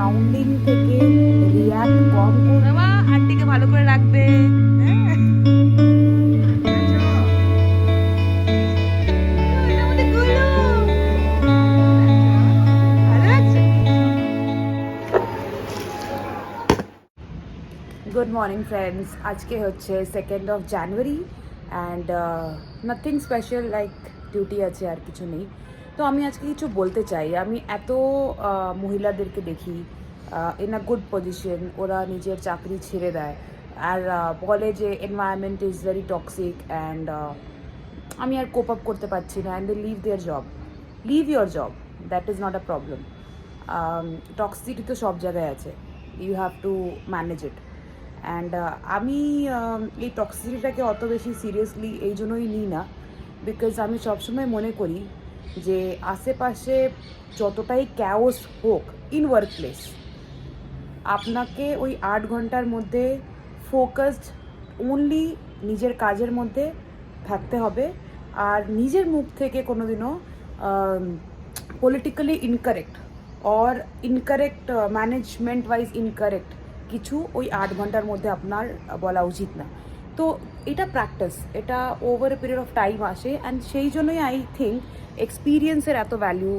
Surrounding থেকে react কম করবে বা আন্টিকে ভালো করে রাখবে? গুড মর্নিং ফ্রেন্ডস আজকে হচ্ছে second of January and nothing special like duty আছে আর কিছু নেই। তো আমি আজকে কিছু বলতে চাই। আমি এত মহিলাদেরকে দেখি ইন আ গুড পজিশন ওরা নিজের চাকরি ছেড়ে দেয়, আর বলে যে environment is very toxic and আমি আর কোপ আপ করতে পারছি না and they leave their job leave your job that is not a problem toxicity তো সব জায়গায় আছে you have to manage it and আমি এই টক্সিটিটাকে অত বেশি সিরিয়াসলি এই জন্যই নিই না বিকজ আমি সবসময় মনে করি যে আশেপাশে যতটাই ক্যাওস হোক ইন ওয়ার্ক প্লেস আপনাকে ওই আট ঘণ্টার মধ্যে ফোকাসড অনলি নিজের কাজের মধ্যে থাকতে হবে। আর নিজের মুখ থেকে কোনোদিনও politically incorrect or incorrect management wise incorrect কিছু ওই আট ঘণ্টার মধ্যে আপনার বলা উচিত না। তো এটা প্র্যাকটিস এটা over a period of time আসে অ্যান্ড সেই জন্যই আই থিঙ্ক এক্সপিরিয়েন্সের এত ভ্যালু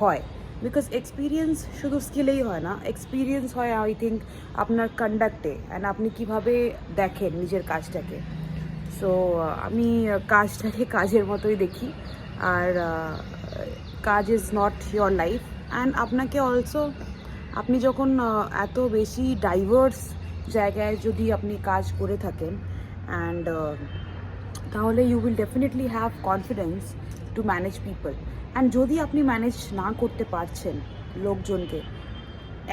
হয়। বিকজ এক্সপিরিয়েন্স শুধু স্কিলেই হয় না এক্সপিরিয়েন্স হয় আই থিঙ্ক আপনার কন্ডাক্টে অ্যান্ড আপনি কীভাবে দেখেন নিজের কাজটাকে। সো আমি কাজটাকে কাজের মতোই দেখি। আর কাজ is not your life and আপনাকে অলসো আপনি যখন এত বেশি ডাইভার্স জায়গায় যদি আপনি কাজ করে থাকেন অ্যান্ড তাহলে you will definitely have confidence to manage people and যদি আপনি ম্যানেজ না করতে পারছেন লোকজনকে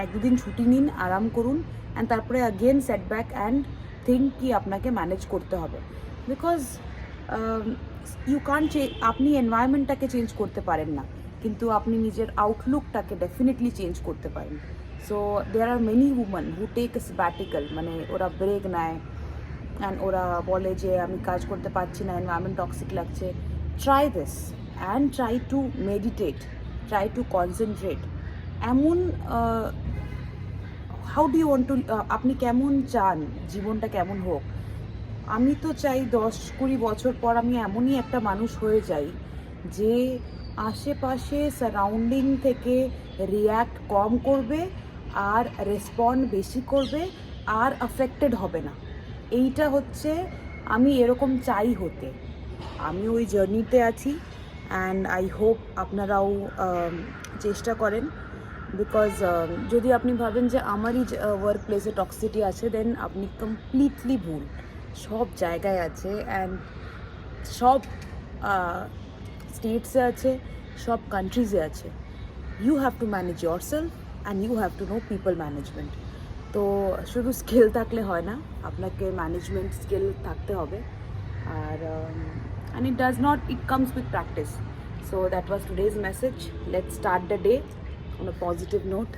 এক দুদিন ছুটি নিন, আরাম করুন অ্যান্ড তারপরে অ্যাগেন সেটব্যাক অ্যান্ড থিঙ্ক কি আপনাকে ম্যানেজ করতে হবে। বিকজ ইউ কান আপনি এনভায়রনমেন্টটাকে চেঞ্জ করতে পারেন না, কিন্তু আপনি নিজের আউটলুকটাকে ডেফিনেটলি চেঞ্জ করতে পারেন। So there are many women who take sabbatical মানে ওরা ব্রেক নেয় অ্যান্ড ওরা বলে যে, আমি কাজ করতে পারছি না এনভায়রনমেন্ট টক্সিক লাগছে। Try this and try to meditate try to concentrate এমন হাউ ডু ওয়ান্ট টু আপনি কেমন চান? জীবনটা কেমন হোক? আমি তো চাই দশ কুড়ি বছর পর আমি এমনই একটা মানুষ হয়ে যাই, যে আশেপাশে সারাউন্ডিং থেকে রিয়্যাক্ট কম করবে আর রেসপন্ড বেশি করবে আর অ্যাফেক্টেড হবে না। এইটা হচ্ছে আমি এরকম চাই হতে। আমি ওই জার্নিতে আছি অ্যান্ড আই হোপ আপনারাও চেষ্টা করেন বিকজ যদি আপনি ভাবেন যে আমারই ওয়ার্ক প্লেসে টক্সিটি আছে দেন আপনি কমপ্লিটলি ভুল। সব জায়গায় আছে অ্যান্ড সব স্টেটসে আছে, সব কান্ট্রিজে আছে। You have to manage yourself and you have to know people management তো শুধু স্কিল থাকলে হয় না আপনাকে ম্যানেজমেন্ট স্কিল থাকতে হবে। আর and it does not it comes with practice so that was today's message let start the day on a positive note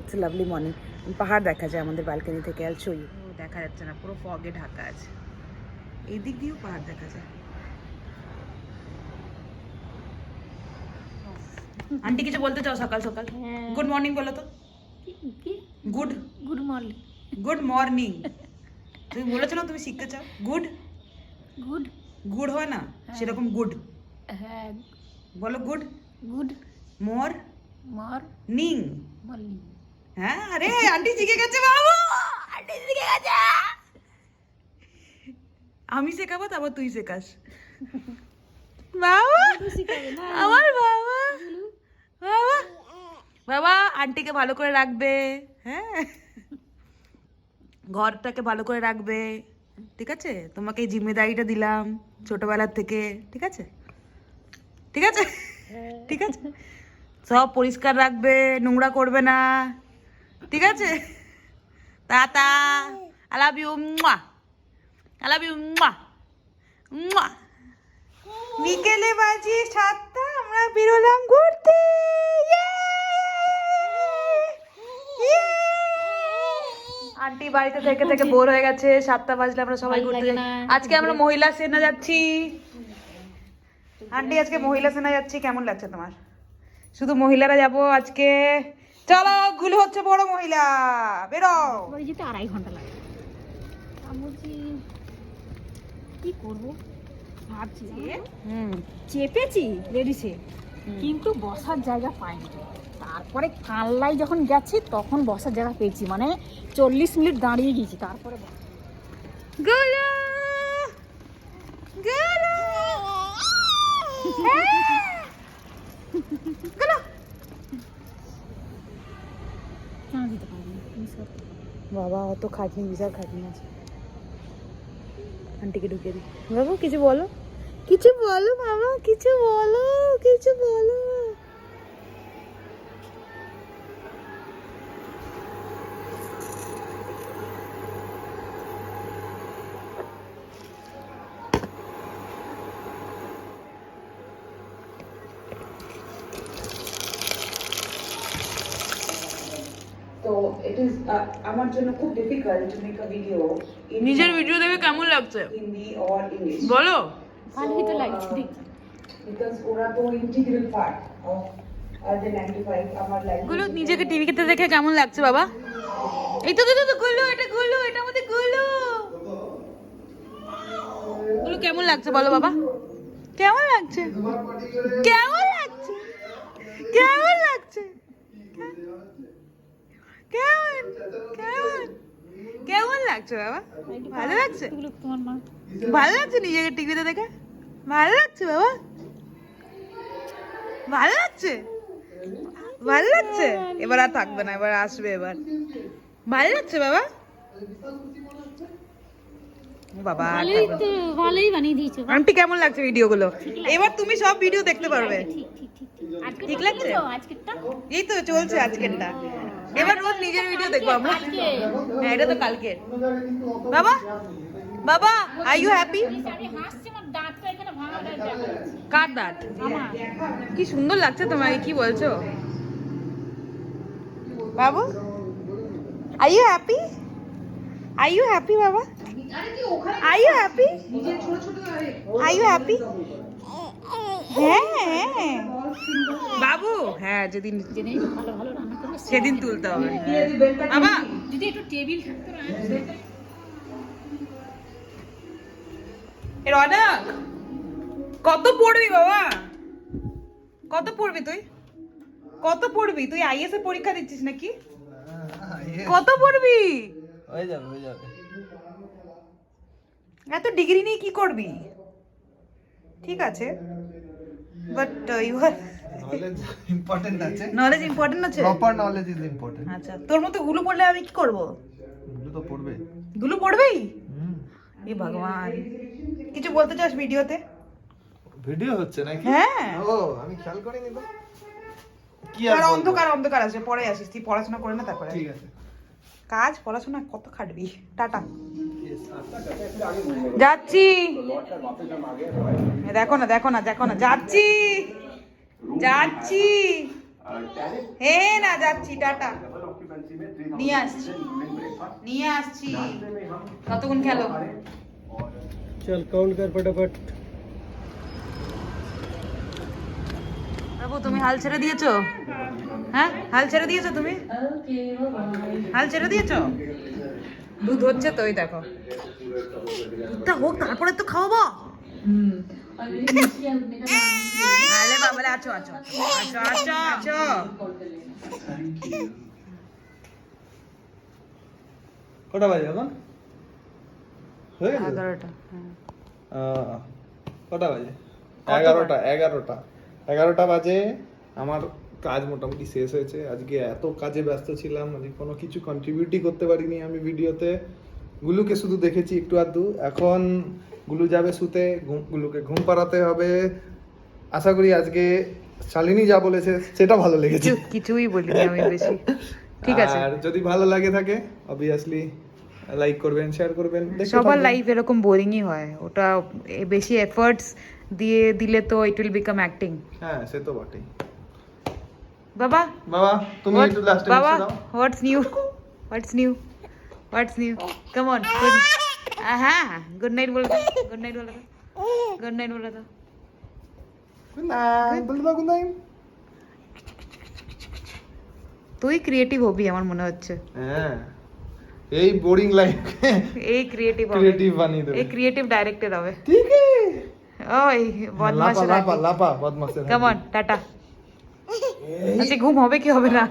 it's lovely morning পাহাড় দেখা যায় আমাদের ব্যালকনি থেকে আল শো দেখা যাচ্ছে না পুরো ফগে ঢাকা আছে। এই দিক দিয়েও পাহাড় দেখা যায়। আন্টি কিছু বলতে চাও সকাল সকাল? হ্যাঁ। গুড মর্নিং বলো তো। কি? Good good morning good morning তুমি বলেছ না তুমি শিখতে চাও? গুড গুড গুড হয় না? সেরকম গুড হ্যাঁ। বলো গুড গুড মর মর নিং মর্নিং হ্যাঁ আরে আন্টি শিখে গেছে বাবু! আন্টি শিখে গেছে! আমি শেখাবো তারপর তুই শেখাস। বাবা! আমার বাবা, আন্টিকে ভালো করে রাখবে। হ্যাঁ? ঘরটাকে ভালো করে রাখবে। ঠিক আছে? তোমাকে এই জিম্মেদারিটা দিলাম ছোটবেলার থেকে। ঠিক আছে? ঠিক আছে? ঠিক আছে? সব পরিষ্কার রাখবে, নোংরা করবে না। ঠিক আছে? Tata. I love you I love you বিকেলে বাজি সাতটা, আমরা বেরোলাম ঘুরতে। Yay! আন্টি বাড়িতে থেকে থেকে বোর হয়ে গেছে সাতটা বাজলে আমরা সবাই ঘুরতে যাই। আজকে আমরা মহিলা সেনা যাচ্ছি। আন্টি আজকে মহিলা সেনা যাচ্ছি কেমন লাগছে তোমার? শুধু মহিলারা যাব আজকে? চলো গুলো হচ্ছে বড় মহিলা। বেরো। যেতে আড়াই ঘণ্টা লাগে। আমি বলছি কি করব? ভাবছি হুম। চেপেছি লেডিসে কিন্তু বসার জায়গা পাইনি। তারপরে কানলাই যখন গেছি তখন বসার জায়গা পেয়েছি। মানে চল্লিশ মিনিট দাঁড়িয়ে গেছি তারপরে করতে বাবা অত খাটনি বিশাল খাটনি আছে। আন্টিকে ঢুকে দিই। বাবু কিছু বলো। কিছু বলো বাবা কিছু বলো কিছু বলো। তো ইট আমার জন্য খুব difficult to make a video নিজের ভিডিও দেখে কেমন লাগছে? হিন্দি অর ইংলিশ বলো। ভালোই তো লাগছে দেখছি বিকজ ওরা তো ইন্টিগ্রাল পার্ট অফ দ্য 95 আমার লাইফগুলো নিজেকে টিভিতে দেখে কেমন লাগছে বাবা? এই তো তো তো গুলো এটা গুলো এটা আমাদেরগুলো। গুলো কেমন লাগছে বলো বাবা? কেমন লাগছে? কেমন লাগছে? কেমন লাগছে? কেমন কেমন কেমন লাগছে বাবা? ভালো লাগছে? এগুলো তোমার মা। ভালো লাগছে নিজেকে টিভিতে দেখে? ভালো লাগছে বাবা? ভালো লাগছে? ভালো লাগছে? এবার আর থাকবে না এবার আসবে এবার। ভালো লাগছে বাবা? বাবা ভালোই বানিয়ে দিয়েছ আন্টি কেমন লাগছে ভিডিওগুলো? এবার তুমি সব ভিডিও দেখতে পারবে। ঠিক লাগছে? এই তো চলছে আজকেরটা। এবার রোজ নিজের ভিডিও দেখব আমরা। হ্যাঁ এটা তো কালকে বাবা বাবা আর ইউ হ্যাপি কার দাঁত? কি সুন্দর লাগছে তোমাকে কি বলছো? বাবু are you happy are you happy বাবা? Are you happy are you happy হ্যাঁ হ্যাঁ। বাবু হ্যাঁ যেদিন সেদিন তুলতে হবে। বাবা যদি একটু টেবিল রনক কত পড়বি বাবা? কত পড়বি তুই? কত পড়বি? তুই আইএস এর পরীক্ষা দিচ্ছিস নাকি? কত পড়বি? হয়ে যাবে হয়ে যাবে। এত ডিগ্রি নিয়ে কি করবি? ঠিক আছে। But you are knowledge important আছে। নলেজ ইম্পর্টেন্ট আছে? প্রপার নলেজ ইজ ইম্পর্টেন্ট আচ্ছা তোর মতো গুলো পড়লে আমি কি করব? এগুলো তো পড়বে গুলো পড়বেই? এ ভগবান। কিছু বলতে চাস ভিডিওতে? ভিডিও হচ্ছে নাকি? হ্যাঁ। ও আমি খেয়াল করিনি তো। কি আর অন্ধকার অন্ধকার আছে পরে আসিস তুই পড়াশোনা করে না তারপরে। ঠিক আছে। কাজ পড়াশোনা কত খাটবি? টাটা। আচ্ছা। যাচ্ছি। দেখো। না দেখো না দেখো না যাচ্ছি। যাচ্ছি। হে না যাচ্ছি টাটা। নিয়ে আসছি। নিয়ে আসছি। কতক্ষণ খেলো? চল কাউন্ট কর ফটাফট। বাবু তুমি হাল ছেড়ে দিয়েছ? হ্যাঁ হাল ছেড়ে দিয়েছ তুমি? হাল ছেড়ে দিয়েছ? দুধ হচ্ছে তো ওই দেখো। দুধটা হোক তারপরে তো খাওয়াবো। আরে আছো আছো। আছো আছো আছো। কটা বাজে এখন? হয়ে গেছে? এগারোটা হ্যাঁ। কটা বাজে? এগারোটা এগারোটা। এগারোটা বাজে আমার কাজ মোটামুটি শেষ হয়েছে। আজকে এত কাজে ব্যস্ত ছিলাম মানে কোনো কিছু কন্ট্রিবিউটই করতে পারিনি আমি ভিডিওতে। গুলুকে শুধু দেখেছি একটু আধটু। এখন গুলু যাবে শুতে গুলুকে ঘুম পাড়াতে হবে। আশা করি আজকে শালিনী যা বলেছে সেটা ভালো লেগেছে। কিছুই বলিনি আমি বেশি। ঠিক আছে। আর যদি ভালো লাগে থাকে অবভিয়াসলি লাইক করবেন শেয়ার করবেন দেখতে সবার থাকবেন। লাইফ এরকম বোরিংই হয়। ওটা এ- বেশি এফর্টস দিয়ে দিলে তো ইট উইল বিকাম অ্যাক্টিং হ্যাঁ সে তো বটেই। বাবা বাবা তুমি What- একটু লাস্টে বাবা দাও। What's new what's new what's new come on good হ্যাঁ গুড নাইট বলে দাও গুড নাইট বলে দাও। গুড নাইট বলে দাও। গুড নাইট বলে দাও গুড নাইট তুই ক্রিয়েটিভ হবি আমার মনে হচ্ছে। হ্যাঁ এই বোরিং লাইফ এই ক্রিয়েটিভ ক্রিয়েটিভ বানিয়ে দেবে। এই ক্রিয়েটিভ ডাইরেক্টর হবে ঠিক ওই বদমাশ লাপা লাপা বদমাশ কাম অন টাটা। এই। ঘুম হবে কি হবে না?